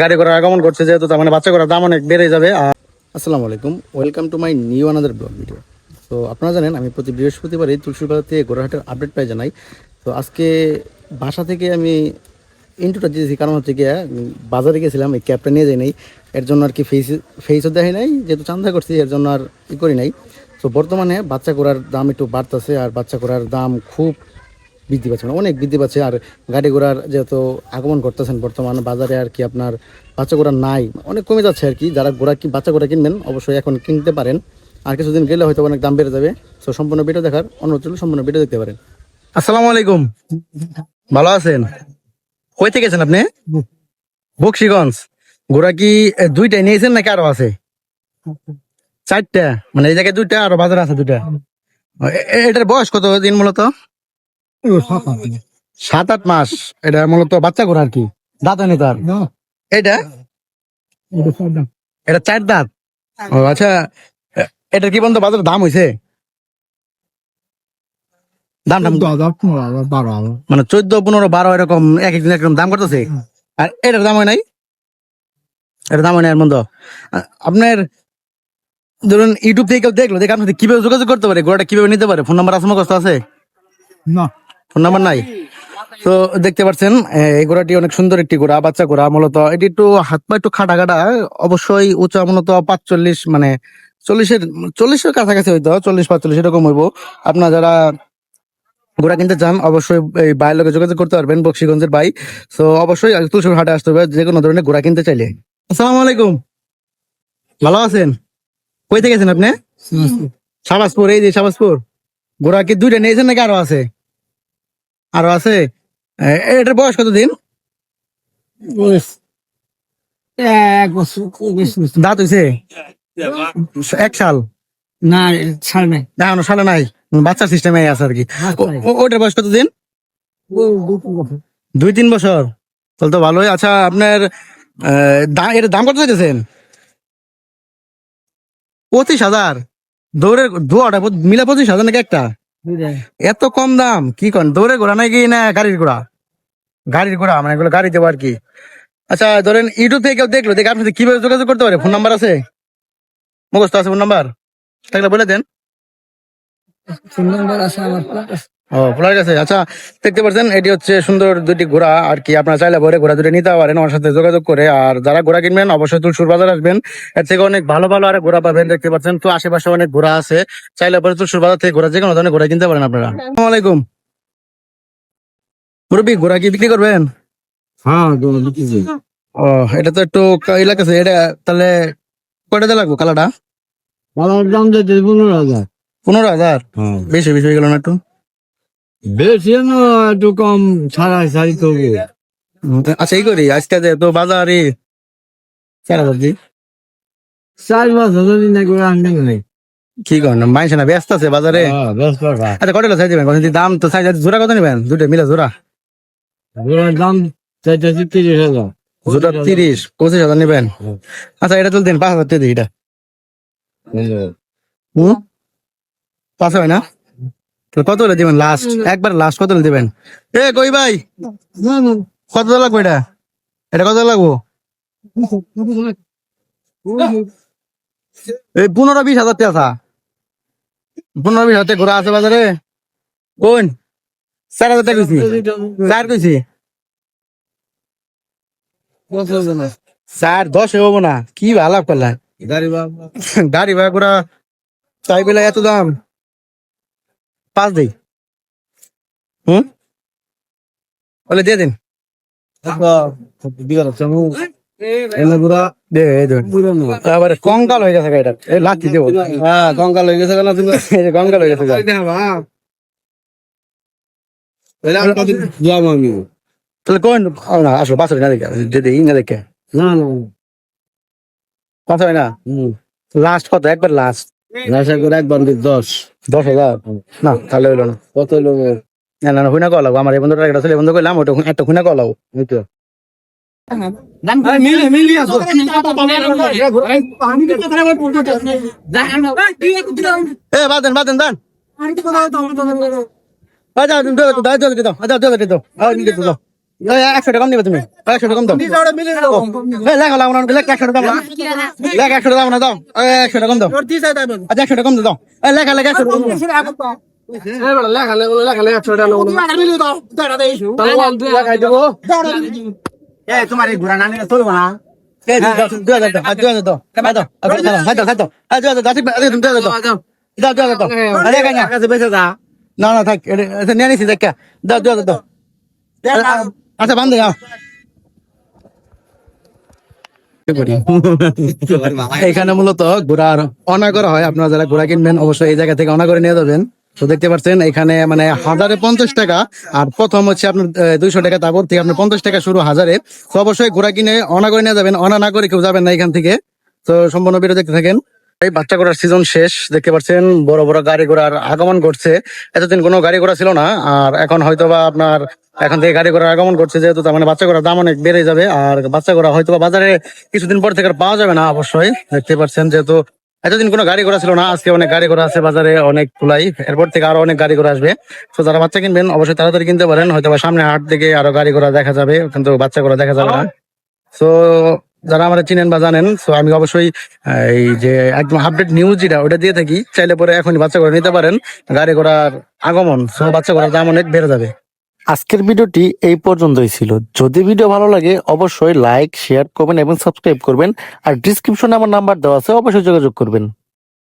গাড়ি ঘোড়া আগমন করছে যেহেতু তার মানে বাচ্চা করার দাম অনেক বেড়ে যাবে। আসসালামু আলাইকুম। Welcome to my new another vlog video তো আপনারা জানেন আমি প্রতি বৃহস্পতিবারই তুলসীপাতা থেকে ঘোড়াহাটের আপডেট পাই জানাই। তো আজকে বাসা থেকে আমি ইন্টুটা দিয়েছি কারণ হচ্ছে গিয়ে বাজারে গেছিলাম এই ক্যাবটা নিয়ে যাই নাই। এর জন্য আর কি ফেস ফেসও দেখাই নাই যেহেতু চান্দা করছি এর জন্য আর ই করি নাই। তো বর্তমানে বাচ্চা করার দাম একটু বাড়তেছে আর বাচ্চা করার দাম খুব বৃদ্ধি পাচ্ছে মানে অনেক বৃদ্ধি পাচ্ছে। আর গাড়ি ঘোড়ার যেহেতু আগমন করতেছেন বর্তমান, বাজারে আর কি আপনার বাচ্চা ঘোড়া নাই, অনেক কমে যাচ্ছে আর কি। যারা ঘোড়া কি বাচ্চা ঘোড়া কিনবেন, অবশ্যই এখন কিনতে পারেন। আর কিছুদিন গেলে হয়তো অনেক দাম বেড়ে যাবে। তো সম্পূর্ণ ভিডিও দেখার অনুরোধ ছিল সম্পূর্ণ ভিডিও দেখতে পারেন। আসসালামু আলাইকুম। ভালো আছেন? কই থেকে গেছেন আপনি? বক্সিগঞ্জ। ঘোড়া কি দুইটাই নিয়েছেন নাকি আরও আছে? চারটা মানে এই জায়গায় দুইটা, আরও বাজার আছে দুইটা। এটার বয়স কত দিন মূলত? সাত আট মাস এটা মূলত বাচ্চা ঘোড়া আর কি। দাঁত হয়নি তার? এটা? এটা চার দাঁত। ও আচ্ছা। এটা কি বন্ধু বাজারে দাম হয়েছে দাম দাম মানে চোদ্দ পনেরো বারো এরকম এক একদিন এরকম দাম করতেছে? আর এটার দাম হয় নাই? এটার দাম হয় নাই আর বন্ধু আপনার ধরুন ইউটিউব থেকে কেউ দেখল দেখে আপনার কীভাবে যোগাযোগ করতে পারে? ঘোড়াটা কীভাবে নিতে পারে? ফোন নাম্বার আছে মুখস্থ আছে? ফোন নাম্বার নাই? তো দেখতে পাচ্ছেন এই ঘোড়াটি অনেক সুন্দর একটি ঘোড়া বাচ্চা ঘোড়া মূলত। এটি একটু হাত পা একটু খাটা খাটা অবশ্যই উঁচা মূলত পাঁচচল্লিশ মানে চল্লিশের চল্লিশের কাছাকাছি হইতো চল্লিশ পাঁচচল্লিশ এরকম হইবো। আপনার যারা ঘোড়া কিনতে চান অবশ্যই এই বাইরের লোকে যোগাযোগ করতে পারবেন বক্সিগঞ্জের বাই তো অবশ্যই তুলসুর হাটে আসতে হবে যে কোনো ধরনের ঘোড়া কিনতে চাইলে। আসসালামু আলাইকুম। ভালো আছেন? কই থেকে গেছেন আপনি? সাবাসপুর এই যে সাবাসপুর ঘোড়া কি দুইটা নিয়েছেন নাকি আরও আছে? আরও আছে? এটার বয়স কত দিন এক বছর দাঁত হইছে? এক সাল? না ছাড় নাই। না সালে নাই। বাচ্চার সিস্টেমে আছে আর কি। ওটার বয়স কত দিন। দুই তিন বছর। তাহলে তো ভালোই। আচ্ছা আপনার এর দাম কত চাইতেছেন? পঁচিশ হাজার। দৌড়ের দোয়াটা মিলা পঁচিশ হাজার নাকি একটা। এত কম দাম কি কন? দৌড়ে ঘোড়া নাকি না গাড়ির ঘোড়া? গাড়ির ঘোড়া মানে এগুলো গাড়ি দেবো আর কি। আচ্ছা ধরেন ইউটিউব থেকে কেউ দেখল দেখে আপনি কীভাবে যোগাযোগ করতে পারে? ফোন নাম্বার আছে? মুখস্থ আছে ফোন নাম্বার? থাকলে বলে দেন। ফোন নাম্বার আছে আমার। ও ফ্লাইট আছে আচ্ছা দেখতে পাচ্ছেন এটি হচ্ছে সুন্দর দুটি ঘোড়া। আর কি আপনারা চাইলে ভরে ঘোড়া দুটো নিতে পারেন আমার সাথে যোগাযোগ করে। আর যারা ঘোড়া কিনবেন অবশ্যই তুলসুর বাজার আসবেন। এর থেকে অনেক ভালো ভালো আর ঘোড়া পাবেন দেখতে পাচ্ছেন। তো আশেপাশে অনেক ঘোড়া আছে। চাইলে পরে তুলসুর বাজার থেকে ঘোড়া যে কোনো ধরনের ঘোড়া কিনতে পারেন আপনারা। আসসালামু আলাইকুম। মুরব্বী ঘোড়া কি বিক্রি করবেন? হ্যাঁ। ও এটা তো একটু এলাকা আছে। এটা তাহলে কয়টাতে লাগবো কালাটা আমার দাম যাচ্ছে পনেরো হাজার। পনেরো হাজার? হ্যাঁ। বেশি বেশি হয়ে গেল না একটু? বেশি না একটু কম ছাড়া ছাড়ি করব আচ্ছা এই করি আজকে যে তো বাজারে চার হাজার দিই চার বছর যদি না করে আনবেন নাই। কি করেন মাইনছে না ব্যস্ত আছে বাজারে? হ্যাঁ টাকা আচ্ছা কটা চাই দিবেন? দাম তো চাই জোড়া কত নেবেন? দুটো মিলে জোড়া। দাম চাইতেছি তিরিশ হাজার। জোড়া তিরিশ পঁচিশ হাজার নেবেন। আচ্ছা এটা তুলতেন পাঁচ হাজার টাকা দিই এটা। হুম? পাঁচ হয় না? কত হলে দিবেন লাস্ট একবার লাস্ট কত হলে দিবেন? এ কই ভাই? কত লাগবে এটা? এটা কত লাগবো? এই পনেরো বিশ হাজার টাকা পনেরো বিশ হাজার ঘোরা আছে বাজারে। কোন? চার হাজার টাকা কইছি। চার কইছি? চার দশ হব না। কি ভালো করলেন গাড়ি বাবা গাড়ি ভাড়া করা চাই বেলা এত দাম? পাঁচ দিই হুম? বলে দিয়ে দিন। কঙ্কাল হয়ে গেছে এই লাঠি দেবো। হ্যাঁ কঙ্কাল হয়ে গেছে কেন তুমি? কঙ্কাল হয়ে গেছে তাহলে কোন না আসো পাঁচ না দেখে যদি না দেখে। না না। পাঁচ হয় না? হুম। লাস্ট কত? একবার লাস্ট। আশা করে এক বান্ডির দশ দশ হাজার না তাহলে হইল না কত হইল না না হুইনা কল আমার এই বন্ধু টাকাটা চলে বন্ধ করলাম ওটা একটা হুইনা কল এই তো বাদেন বাদেন দান দাও দাও দাও দাও দাও দাও দাও একশো টাকা কম দিবে তুমি। একশো টাকা কম দাও। এই, লেখো লাগবো না লেখ একশো টাকা কম দাও। লেখ একশো টাকা দাও। না এই, একশো টাকা কম দাও। আচ্ছা একশো টাকা কম দাও। দাও। এই, লেখা লেখা একশো টাকা তোমার এই না না। বেঁচে যা। না না থাক। নিয়ে নিছি দেখা দাও দাও। দাও। আচ্ছা বান্ধে যাও এখানে মূলত ঘোড়ার অনা করা হয়। আপনারা যারা ঘোড়া কিনবেন, অবশ্যই এই জায়গা থেকে অনা করে নিয়ে যাবেন। তো দেখতে পাচ্ছেন, এখানে মানে হাজারে পঞ্চাশ টাকা। আর প্রথম হচ্ছে আপনার দুইশো টাকা তারপর থেকে আপনার পঞ্চাশ টাকা শুরু হাজারে। তো অবশ্যই ঘোড়া কিনে অনা করে নিয়ে যাবেন, অনা না করে কেউ যাবেন না এখান থেকে। তো সম্পূর্ণ ভিডিও দেখতে থাকেন। এই বাচ্চা ঘোড়ার সিজন শেষ দেখতে পাচ্ছেন বড় বড় গাড়ি ঘোড়ার আগমন ঘটছে। এতদিন কোনো গাড়ি ঘোড়া ছিল না আর এখন হয়তো বা আপনার এখন থেকে গাড়ি ঘোড়ার আগমন করছে যেহেতু তার মানে বাচ্চা ঘোড়ার দাম অনেক বেড়ে যাবে আর বাচ্চা ঘোড়া হয়তো বা বাজারে কিছুদিন পর থেকে পাওয়া যাবে না অবশ্যই দেখতে পাচ্ছেন যেহেতু এতদিন কোনো গাড়ি ঘোড়া ছিল না আজকে অনেক গাড়ি ঘোড়া আছে বাজারে অনেক তুলাই এরপর থেকে আরও অনেক গাড়ি ঘোড়া আসবে। তো যারা বাচ্চা কিনবেন অবশ্যই তাড়াতাড়ি কিনতে পারেন হয়তো বা সামনে হাট থেকে আরও গাড়ি ঘোড়া দেখা যাবে কিন্তু বাচ্চা ঘোড়া দেখা যাবে না। তো যারা আমরা চিনেন বা জানেন তো আমি অবশ্যই এই যে একদম আপডেট নিউজ যেটা ওটা দিয়ে থাকি। চাইলে পরে এখনই বাচ্চা ঘোড়া নিতে পারেন। গাড়ি ঘোড়ার আগমন সো বাচ্চা ঘোড়ার দাম অনেক বেড়ে যাবে। আজকের ভিডিওটি এই পর্যন্তই ছিল। যদি ভিডিও ভালো লাগে, অবশ্যই লাইক শেয়ার করবেন এবং সাবস্ক্রাইব করবেন। আর ডিসক্রিপশনে আমার নাম্বার দেওয়া আছে, অবশ্যই যোগাযোগ করবেন।